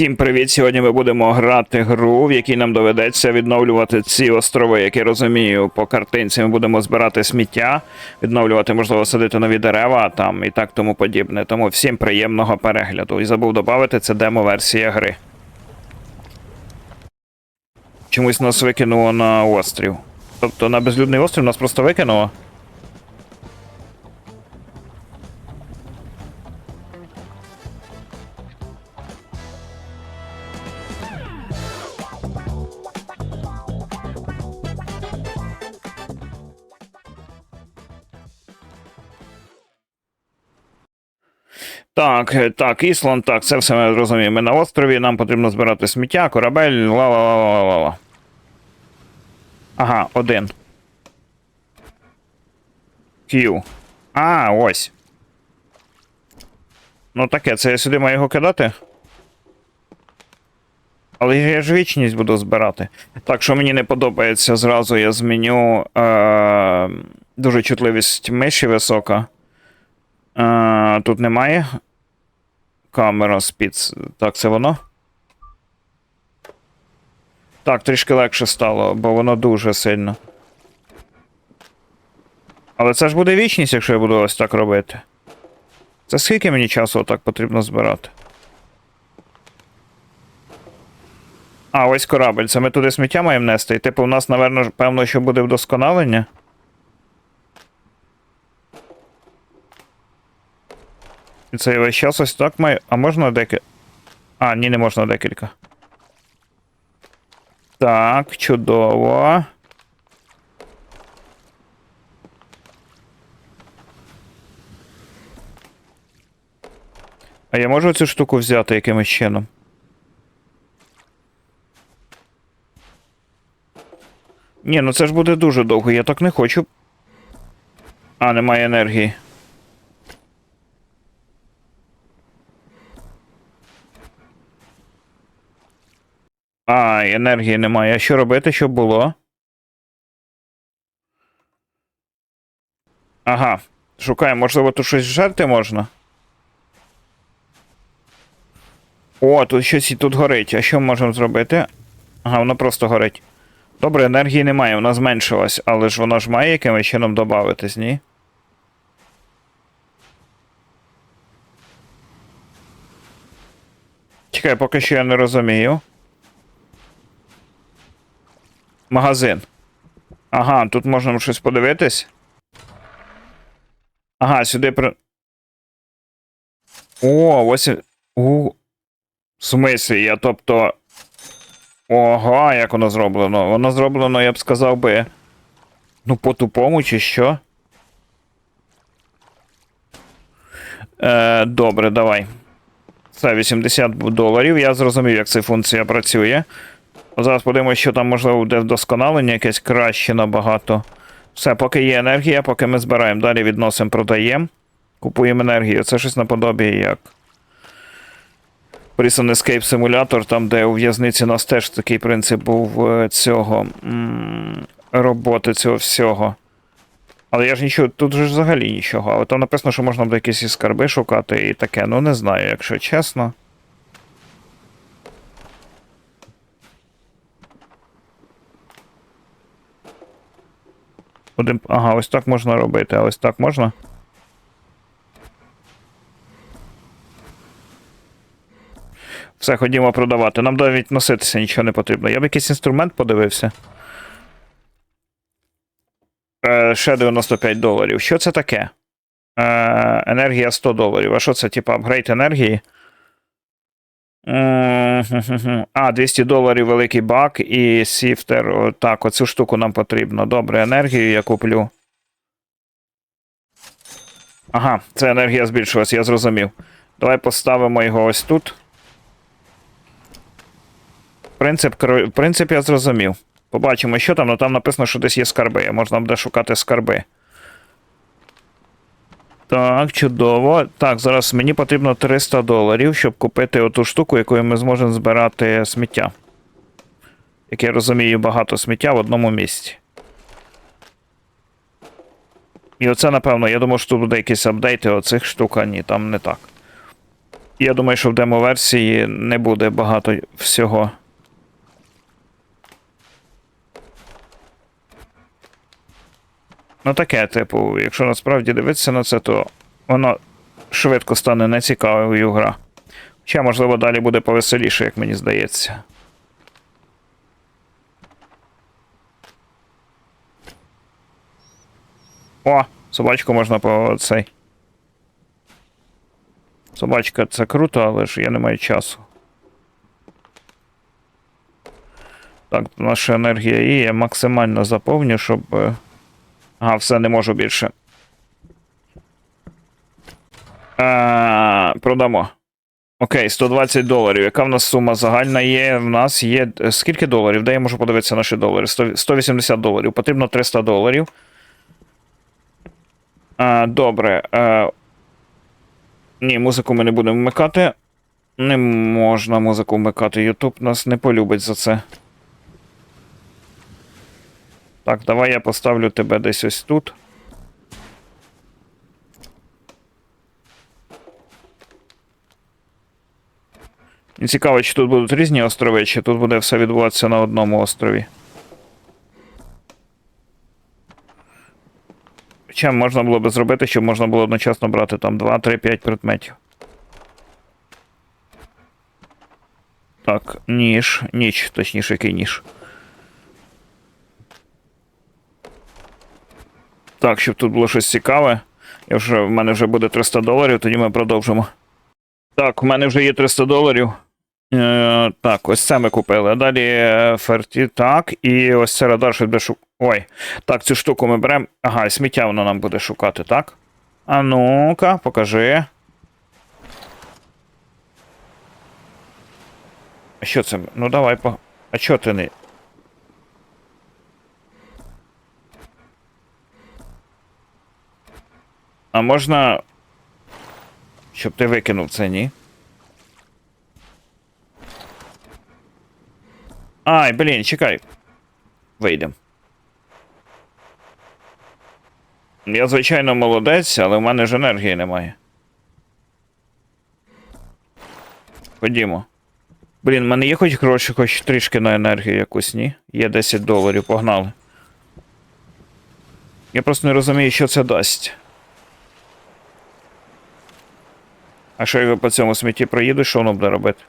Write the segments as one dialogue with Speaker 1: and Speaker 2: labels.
Speaker 1: Всім привіт! Сьогодні ми будемо грати гру, в якій нам доведеться відновлювати ці острови, я розумію, по картинці. Ми будемо збирати сміття, відновлювати, можливо, садити нові дерева там і так тому подібне. Тому всім приємного перегляду. І забув додати, це демо-версія гри. Чомусь нас викинуло на острів. Тобто на безлюдний острів нас просто викинуло. Так, е, так, Ісланд, так, це все ми розуміємо. Ми на острові, нам потрібно збирати сміття, корабель, ла-ла-ла-ла-ла-ла. Ага, один. Q. А, ось. Ну таке, це я сюди маю його кидати. Але я ж вічність буду збирати. Так, що мені не подобається, зразу я зміню е- дуже чутливість миші висока. Е- тут немає. Камера спіц. Так, це воно. Так, трішки легше стало, бо воно дуже сильно. Але це ж буде вічність, якщо я буду ось так робити. Це скільки мені часу отак потрібно збирати? А, ось корабель. Це ми туди сміття маємо нести. І типу, у нас, напевно, певно, що буде вдосконалення. І це весь час ось так маю. А можна декілька. А, ні, не можна декілька. Так, чудово. А я можу цю штуку взяти якимось чином? Ні, ну це ж буде дуже довго, я так не хочу. А, немає енергії. А, енергії немає. А що робити, щоб було? Ага. Шукаємо, можливо, тут щось жерти можна. О, тут щось і тут горить. А що ми можемо зробити? Ага, воно просто горить. Добре, енергії немає, вона зменшилась, але ж вона ж має якимось чином додатись, ні? Чекай, поки що я не розумію. Магазин. Ага, тут можна щось подивитись. Ага, сюди при. О, ось. У. В смислі, я тобто. Ого, як воно зроблено. Воно зроблено, я б сказав би. Ну, по-тупому, чи що? Е, добре, давай. Це 80 доларів. Я зрозумів, як ця функція працює. Зараз подивимося, що там, можливо, буде вдосконалення якесь краще набагато. Все, поки є енергія, поки ми збираємо. Далі відносимо, продаємо. Купуємо енергію. Це щось наподобі як. Prison Escape Simulator, там, де у в'язниці нас теж такий принцип був е, цього роботи цього всього. Але я ж нічого, тут же взагалі нічого. Але там написано, що можна буде якісь скарби шукати і таке. Ну не знаю, якщо чесно. Один... Ага, ось так можна робити, а ось так можна. Все, ходімо продавати. Нам навіть носитися нічого не потрібно. Я б якийсь інструмент подивився. Е, ще 95 доларів. Що це таке? Е, енергія 100 доларів. А що це, типа, апгрейд енергії? А, 200 доларів великий бак і сіфтер. Так, оцю штуку нам потрібно. Добре, енергію я куплю. Ага, це енергія збільшилась, я зрозумів. Давай поставимо його ось тут. Принцип, принцип я зрозумів. Побачимо, що там, ну там написано, що десь є скарби. Можна буде шукати скарби. Так, чудово. Так, зараз мені потрібно 300 доларів, щоб купити оту штуку, якою ми зможемо збирати сміття. Як я розумію, багато сміття в одному місці. І оце, напевно, я думаю, що тут буде якісь апдейти оцих штук, а ні, там не так. Я думаю, що в демо-версії не буде багато всього. Ну таке, типу, якщо насправді дивитися на це, то воно швидко стане нецікавою гра. Хоча, можливо, далі буде повеселіше, як мені здається. О, собачку можна по цей. Собачка це круто, але ж я не маю часу. Так, наша енергія є, я максимально заповню, щоб. Е, Ага, все, не можу більше. А, продамо. Окей, 120 доларів. Яка в нас сума загальна є? В нас є. е, Скільки доларів? Де я можу подивитися наші долари? 100 180 доларів. Потрібно 300 доларів. А, добре. А, ні, музику ми не будемо вмикати. Не можна музику вмикати. Ютуб нас не полюбить за це. Так, давай я поставлю тебе десь ось тут. Цікаво, чи тут будуть різні острови, чи тут буде все відбуватися на одному острові. Хоча можна було би зробити, щоб можна було одночасно брати там 2, 3, 5 предметів. Так, ніж. Ніч, точніше, який ніж. Так, щоб тут було щось цікаве. Я вже, в мене вже буде 300 доларів, тоді ми продовжимо. Так, у мене вже є 300 доларів. Е, так, ось це ми купили. А далі е, ферті. Так, і ось це радар щось буде шук... Ой. Так, цю штуку ми беремо. Ага, і сміття воно нам буде шукати, так? А ну-ка, покажи. А що це? Ну давай по. А чого ти не. А можна. Щоб ти викинув це, ні? Ай, блін, чекай. Вийдем. Я, звичайно, молодець, але в мене ж енергії немає. Ходімо. Блін, в мене є хоч гроші, хоч трішки на енергію якусь, ні? Є 10 доларів, погнали. Я просто не розумію, що це дасть. А що я по цьому смітті проїду, що воно буде робити?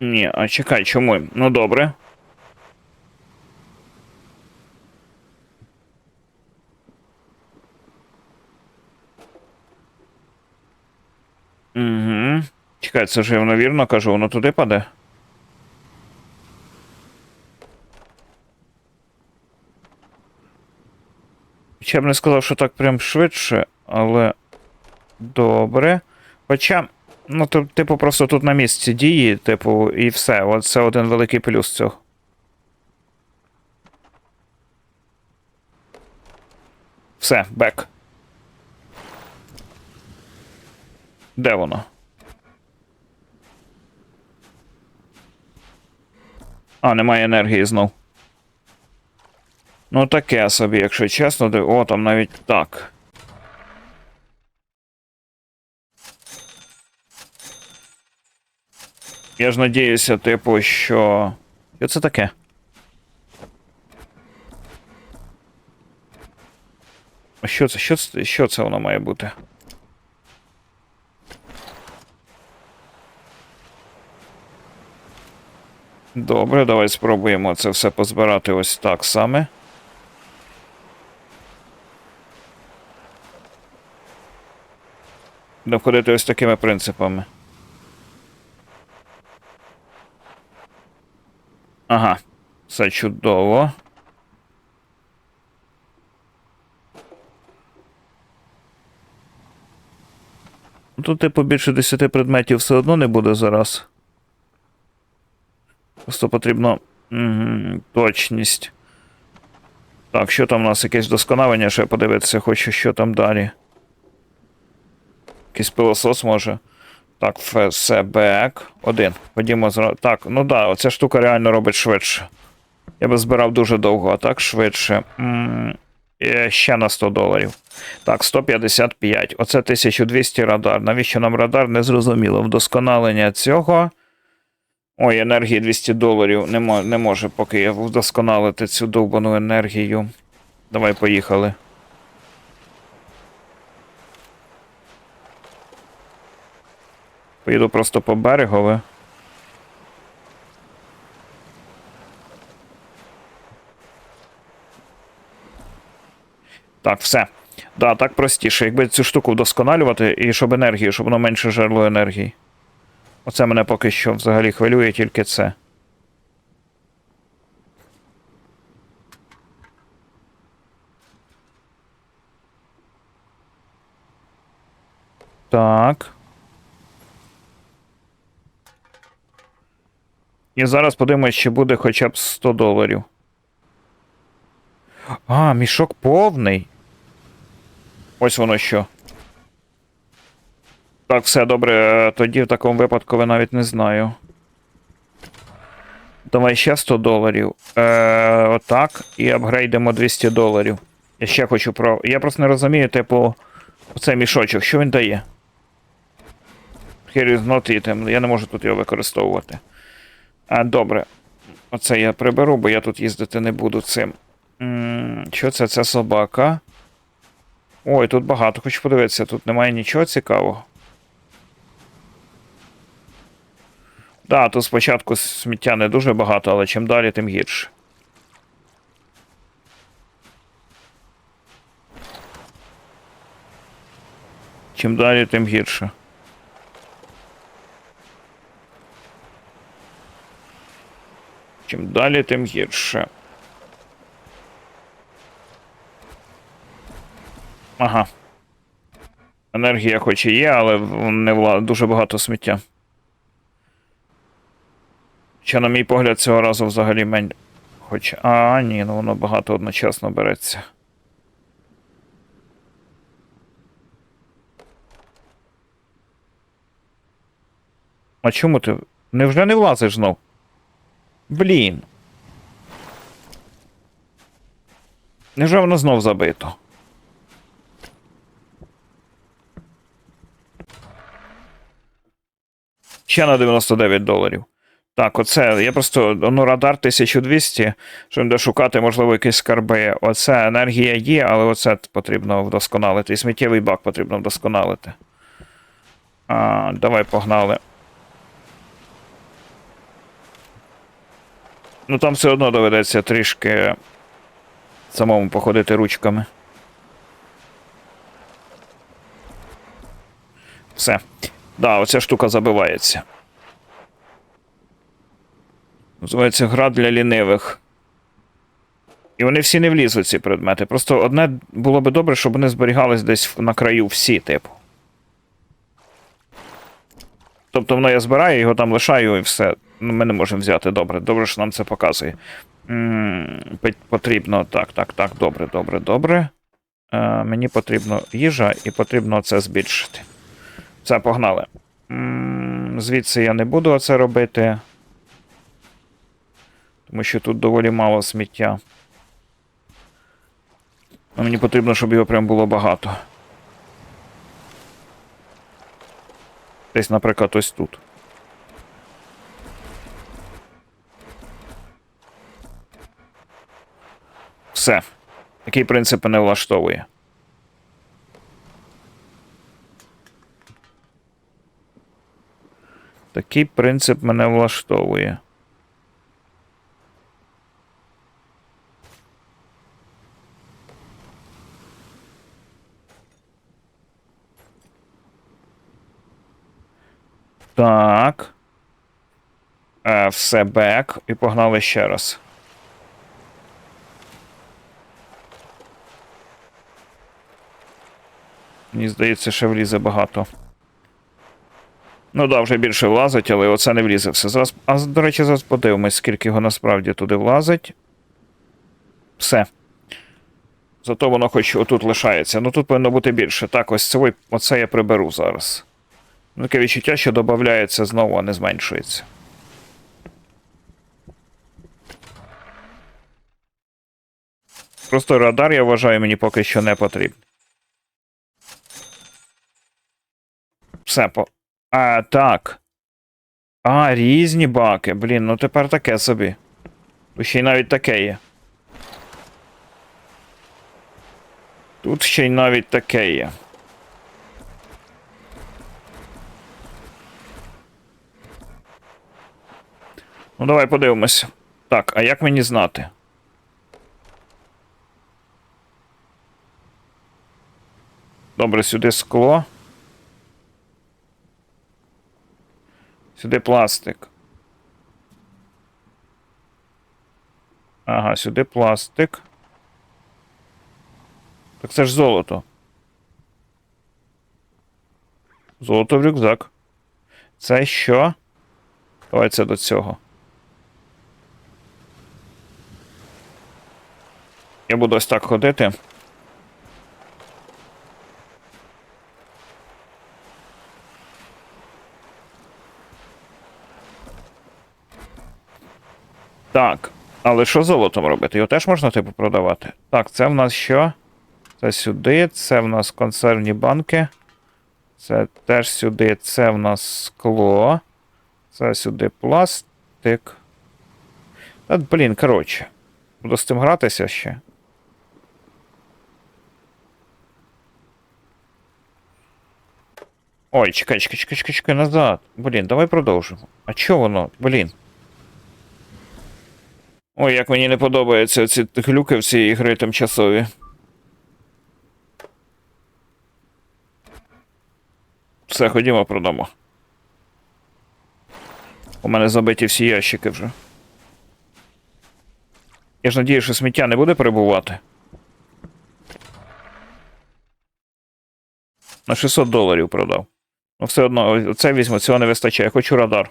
Speaker 1: Ні, а чекай, чому? Ну добре. Угу. Чекай, це ж я воно вірно кажу, воно туди паде. Я б не сказав, що так прям швидше, але добре. Хоча, ну, типу, просто тут на місці дії, типу, і все. От це один великий плюс цього. Все, бек. Де воно? А, немає енергії знов. Ну, таке собі, якщо чесно. О, там навіть так. Я ж надіюся, типу, що. Що це таке? А що це? Що це, що це воно має бути? Добре, давай спробуємо це все позбирати ось так саме. Будемо ходити ось такими принципами. Ага, все чудово. Тут, типу, більше 10 предметів все одно не буде зараз. Просто потрібно. Угу, точність. Так, що там у нас якесь досконалення, ще подивитися, хочу, що там далі. Якийсь пилосос може. Так, ФСБек. Один. Ходімо зра... Так, ну да, оця штука реально робить швидше. Я би збирав дуже довго, а так швидше. м е, ще на 100 доларів. Так, 155. Оце 1200 радар. Навіщо нам радар? Не зрозуміло. Вдосконалення цього. Ой, енергії 200 доларів. Не, мо- не може поки я вдосконалити цю довбану енергію. Давай, поїхали. Поїду просто по берегове. Так, все. Да, так простіше. Якби цю штуку вдосконалювати, і щоб енергію, щоб воно менше жерло енергії. Оце мене поки що взагалі хвилює тільки це. Так. І зараз подивимось, чи буде хоча б 100 доларів. А, мішок повний. Ось воно що. Так, все добре. е, Тоді в такому випадку я навіть не знаю. Давай ще 100 доларів. Е, отак. І апгрейдимо 200 доларів. Я ще хочу про. Я просто не розумію, типу, оцей мішочок, що він дає? Here is not item. Я не можу тут його використовувати. А, добре. Оце я приберу, бо я тут їздити не буду цим. М, Що це? Це собака. Ой, тут багато, хочу подивитися, тут немає нічого цікавого. Да, тут спочатку сміття не дуже багато, але чим далі, тим гірше. Чим далі, тим гірше. Чим далі, тим гірше. Ага. Енергія хоч і є, але не вла... дуже багато сміття. Що, на мій погляд, цього разу взагалі мень. Хоч. А, ні, ну воно багато одночасно береться. А чому ти. Невже не влазиш знов? Блін. Невже воно знов забито? Ще на 99 доларів. Так, оце. Я просто. Ну, радар 1200, щоб де шукати, можливо, якісь скарби. Оце енергія є, але оце потрібно вдосконалити. І сміттєвий бак потрібно вдосконалити. А, давай погнали. Ну там все одно доведеться трішки самому походити ручками. Все. Да, оця штука забивається. Називається гра для лінивих. І вони всі не влізуть, ці предмети. Просто одне було би добре, щоб вони зберігались десь на краю всі, типу. Тобто воно я збираю, його там лишаю і все. Ну, ми не можемо взяти. Добре, добре, що нам це показує. м пот- потрібно. Так, так, так, добре, добре, добре. Е, мені потрібно їжа і потрібно це збільшити. Це погнали. М, Звідси я не буду це робити. Тому що тут доволі мало сміття. А мені потрібно, щоб його прям було багато. Десь, наприклад, ось тут. Все. Такий принцип мене влаштовує. Такий принцип мене влаштовує. Так. Е, все бек. І погнали ще раз. Мені здається, ще влізе багато. Ну да, вже більше влазить, але оце не влізе все. Зараз, а до речі, зараз подивимось, скільки його насправді туди влазить. Все. Зато воно хоч отут лишається. Ну тут повинно бути більше. Так, ось це, ой, оце я приберу зараз. Ну, таке відчуття, що додається знову, а не зменшується. Просто радар, я вважаю, мені поки що не потрібен. Все по. А, так. А, різні баки. Блін, ну тепер таке собі. Тут ще й навіть таке є. Тут ще й навіть таке є. Ну, давай подивимося. Так, а як мені знати? Добре, сюди скло. Сюди пластик. Ага, сюди пластик. Так це ж золото. Золото в рюкзак. Це що? Давай це до цього. Я буду ось так ходити. Так. Але що золотом робити? Його теж можна типу продавати? Так, це в нас що? Це сюди, це в нас консервні банки. Це теж сюди, це в нас скло. Це сюди пластик. Та, блін, коротше. Буду з тим гратися ще. Ой, чекай, чекай, чекай, чекай, чекай, назад. Блін, давай продовжимо. А чо воно? Блін. Ой, як мені не подобаються ці глюки в цій ігри тимчасові. Все, ходімо продамо. У мене забиті всі ящики вже. Я ж надію, що сміття не буде перебувати. На 600 доларів продав. Ну, все одно, це візьму, цього не вистачає. Я хочу радар.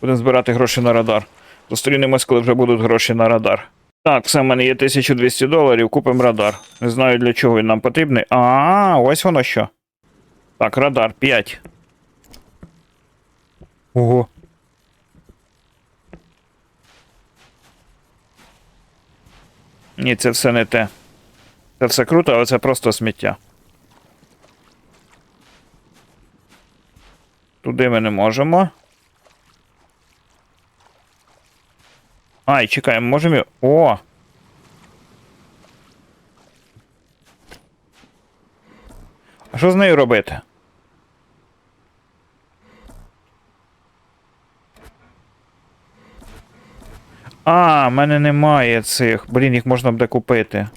Speaker 1: Будемо збирати гроші на радар. Зустрінемось, коли вже будуть гроші на радар. Так, все, в мене є 1200 доларів, купимо радар. Не знаю для чого він нам потрібний. А, ось воно що. Так, радар 5. Ого. Ні, це все не те. Це все круто, але це просто сміття. Туди ми не можемо. Ай, чекаємо, можемо. О! А що з нею робити? А, в мене немає цих. Блін, їх можна буде купити.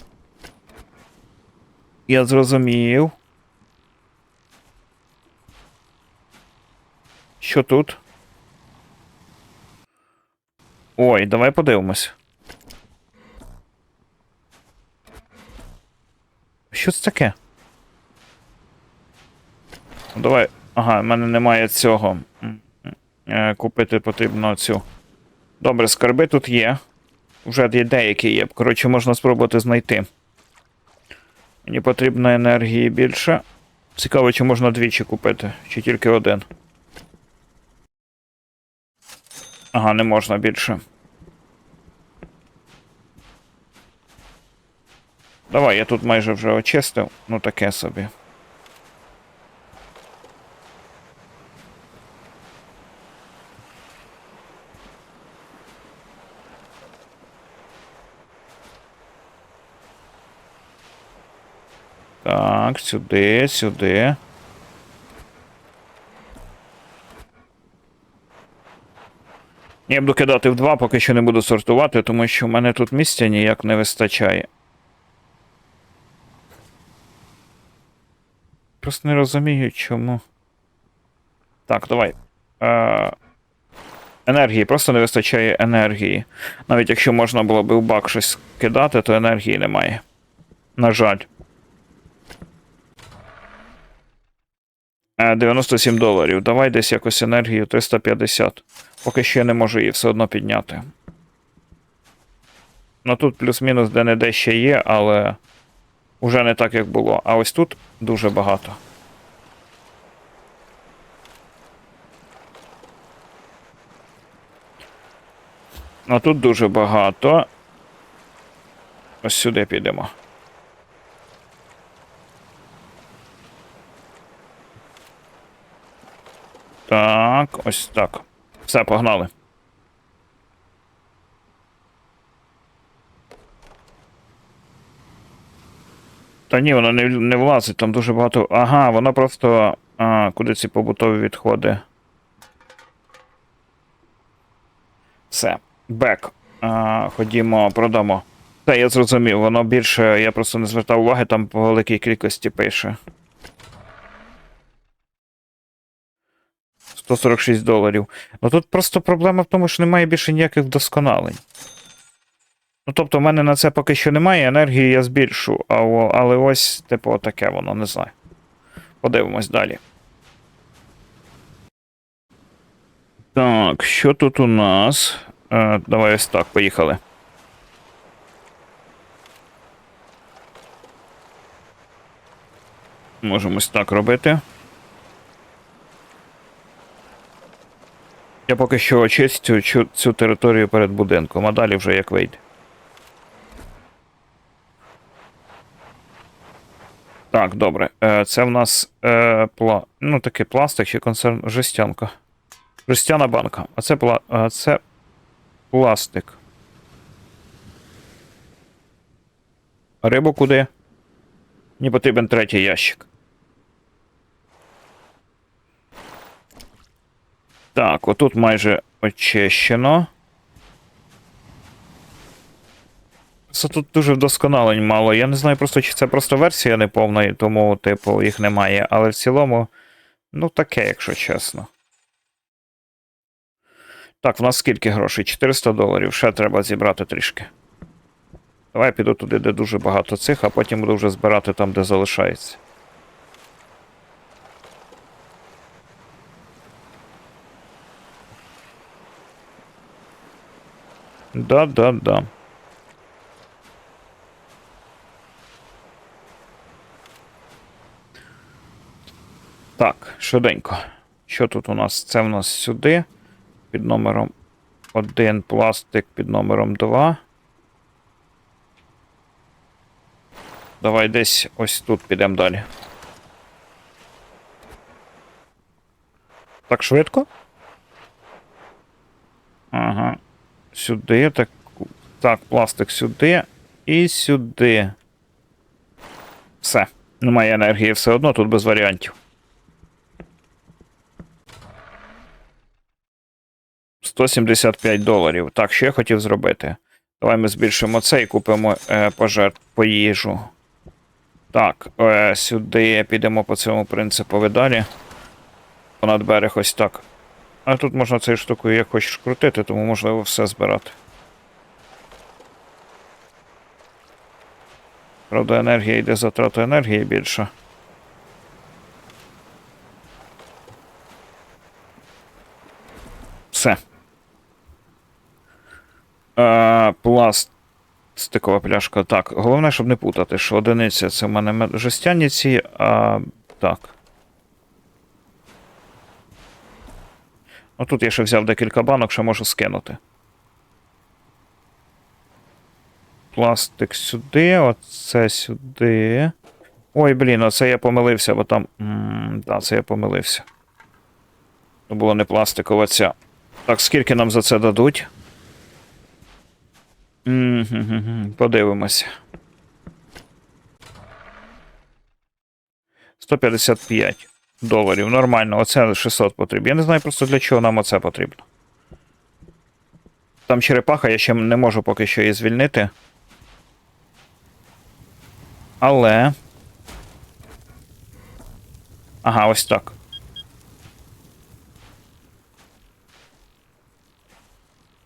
Speaker 1: Я зрозумів. Що тут? Ой, давай подивимось. Що це таке? Давай. Ага, в мене немає цього. Е, Купити потрібно цю. Добре, скарби тут є. Вже є деякі є. Коротше, можна спробувати знайти. Мені потрібно енергії більше. Цікаво, чи можна двічі купити, чи тільки один. Ага, не можна більше. Давай, я тут майже вже очистив. Ну таке собі. Так, сюди, сюди. Я буду кидати в два, поки що не буду сортувати, тому що в мене тут місця ніяк не вистачає. Просто не розумію, чому. Так, давай. Е... Енергії, просто не вистачає енергії. Навіть якщо можна було би в бак щось кидати, то енергії немає. На жаль. 97 доларів. Давай десь якось енергію 350. Поки я не можу її все одно підняти. Ну тут плюс-мінус де-не-де ще є, але уже не так, як було. А ось тут дуже багато. А тут дуже багато. Ось сюди підемо. Так, ось так. Все, погнали. Та ні, воно не, не влазить, там дуже багато. Ага, воно просто. А, куди ці побутові відходи? Все. Бек. А, ходімо, продамо. Та я зрозумів, воно більше, я просто не звертав уваги, там по великій кількості пише. 146 доларів. Ну тут просто проблема в тому, що немає більше ніяких вдосконалень. Ну, тобто, в мене на це поки що немає, енергії я збільшу, але ось, типу, таке воно, не знаю. Подивимось далі. Так, що тут у нас? Е, давай ось так, поїхали. Можемо ось так робити. Я поки що очистю цю, цю територію перед будинком, а далі вже як вийде. Так, добре. Е, Це в нас е, пла... ну, такий пластик чи концерн. Жестянка. Жестяна банка. А це, пла... а це пластик. Рибу куди? Мені потрібен третій ящик. Так, отут майже очищено. Це тут дуже вдосконалень мало. Я не знаю просто, чи це просто версія неповна, тому, типу, їх немає. Але в цілому, ну таке, якщо чесно. Так, в нас скільки грошей? 400 доларів. Ще треба зібрати трішки. Давай я піду туди, де дуже багато цих, а потім буду вже збирати там, де залишається. Да-да-да. Так, швиденько. Що тут у нас? Це в нас сюди. Під номером 1 пластик під номером 2. Давай десь ось тут підемо далі. Так швидко? Ага. Сюди, так. Так, пластик сюди і сюди. Все. Немає енергії все одно, тут без варіантів. 175 доларів. Так, що я хотів зробити? Давай ми збільшимо це і купимо е, пожертв по їжу. Так, е, сюди підемо по цьому принципові далі. Понад берег ось так. А тут можна цією штукою як хочеш крутити, тому можливо все збирати. Правда, енергія йде затрата енергії більше. Все. Е, пластикова пляшка. Так, головне, щоб не путати, що одиниця це в мене жестяні ці, а так. Ну тут я ще взяв декілька банок, що можу скинути. Пластик сюди, оце сюди. Ой, блін, оце я помилився, бо там. М, Да, це я помилився. То було не пластикова ця. Так, скільки нам за це дадуть? Мгм, Подивимося. 155 доларів. Нормально, оце 600 потрібно. Я не знаю просто для чого нам оце потрібно. Там черепаха, я ще не можу поки що її звільнити. Але. Ага, ось так.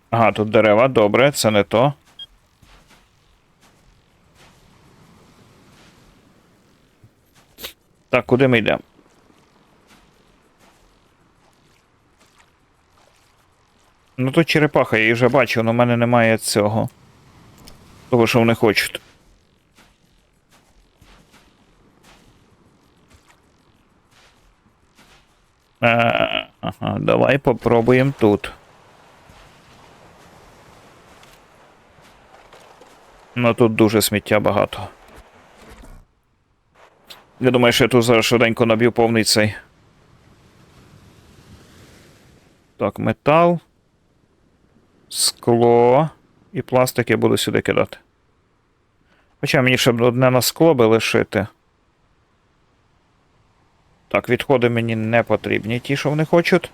Speaker 1: Ага, тут дерева, добре, це не то. Так, куди ми йдемо? Ну тут черепаха, я її вже бачив, але в мене немає цього. Того, що вони хочуть. Е, Ага, давай попробуємо тут. Ну тут дуже сміття багато. Я думаю, що я тут зараз швиденько наб'ю повний цей. Так, метал. Скло. І пластик я буду сюди кидати. Хоча мені ще одне на скло би лишити. Так, відходи мені не потрібні, ті, що вони хочуть.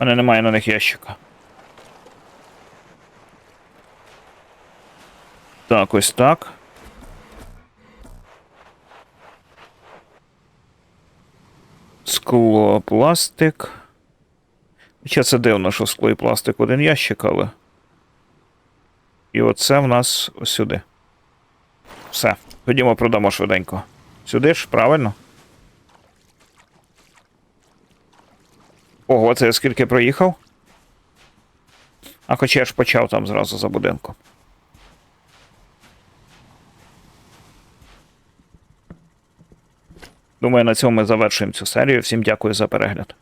Speaker 1: У мене немає на них ящика. Так, ось так. Скло, пластик. Хоча це дивно, що скло і пластик один ящик, але. І оце в нас ось сюди. Все. Ходімо продамо швиденько. Сюди ж, правильно? Ого, це я скільки проїхав? А хоча я ж почав там зразу за будинком. Думаю, на цьому ми завершуємо цю серію. Всім дякую за перегляд.